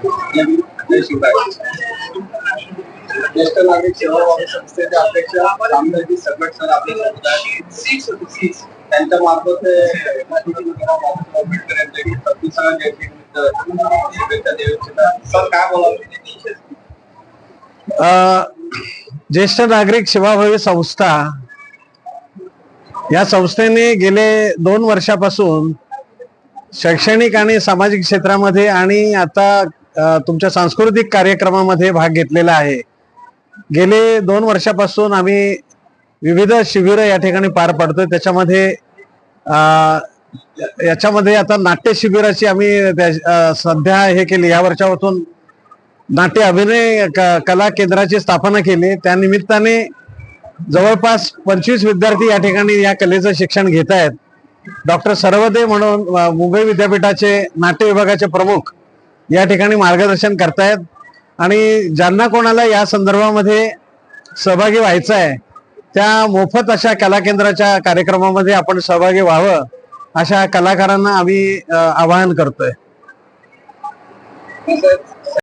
संजय शिवराय ज्येष्ठ नागरिक सेवा अध्यक्ष सर आपले समुदाय त्यांच्या मार्फत ज्येष्ठ नागरिक सेवाभावी संस्था या संस्थेने गेले दोन वर्षापासून शैक्षणिक आणि सामाजिक क्षेत्रामध्ये आणि आता तुमच्या सांस्कृतिक कार्यक्रमामध्ये भाग घेतलेला आहे. गेले दोन वर्षापासून आम्ही विविध शिबिरं या ठिकाणी पार पाडतोय. त्याच्यामध्ये याच्यामध्ये आता नाट्य शिबिराची आम्ही त्या- सध्या हे केली. या वर्षापासून नाट्य अभिनय क- कला केंद्राची स्थापना केली. त्यानिमित्ताने जवळपास पंचवीस विद्यार्थी या ठिकाणी या कलेचं शिक्षण घेत आहेत डॉक्टर सर्वदे म्हणून मुंबई विद्यापीठाचे नाट्य विभागाचे प्रमुख या ठिकाणी मार्गदर्शन करतायत. आणि ज्यांना कोणाला या संदर्भामध्ये सहभागी व्हायचं आहे त्या मोफत अशा कला केंद्राच्या कार्यक्रमामध्ये आपण सहभागी व्हावं अशा कलाकारांना आम्ही आवाहन करतोय.